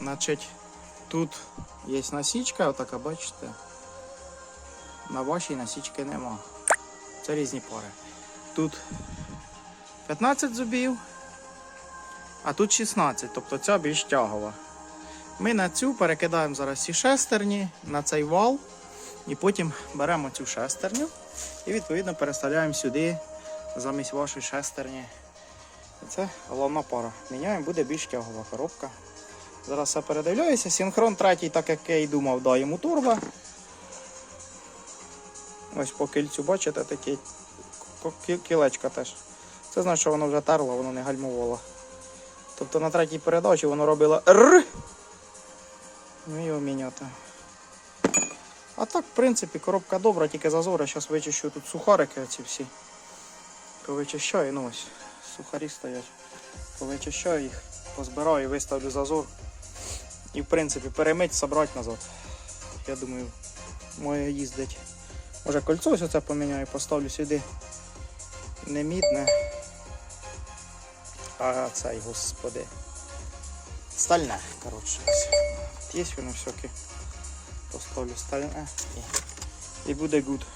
Значить, тут є насічка, отака, бачите. На вашій насічки нема. Це різні пари. Тут 15 зубів, а тут 16, тобто ця більш тягова. Ми на цю перекидаємо зараз ці шестерні на цей вал, і потім беремо цю шестерню і відповідно переставляємо сюди замість вашої шестерні. Це головна пара. Міняємо, буде більш тягова коробка. Зараз все передивляюся. Синхрон третій, так як я і думав, да, йому турбо. Ось по кільцю, бачите, такі ко- кілечка теж. Це значить, що воно вже терло, воно не гальмувало. Тобто на третій передачі воно робило р. Ну його міняти. А так, в принципі, коробка добра, тільки зазори. Зараз вичищу тут сухарики оці всі. Повичищаю, ну ось, сухарі стоять. Повичищаю їх, позбираю, виставлю зазор. І в принципі перемить, собрати назад. Я думаю, моє їздить. Може кольцо ось оце поміняю, поставлю сюди. Не мідне. А цей, господи. Стальне, коротше. Є воно всяке. Поставлю стальне і буде гуд.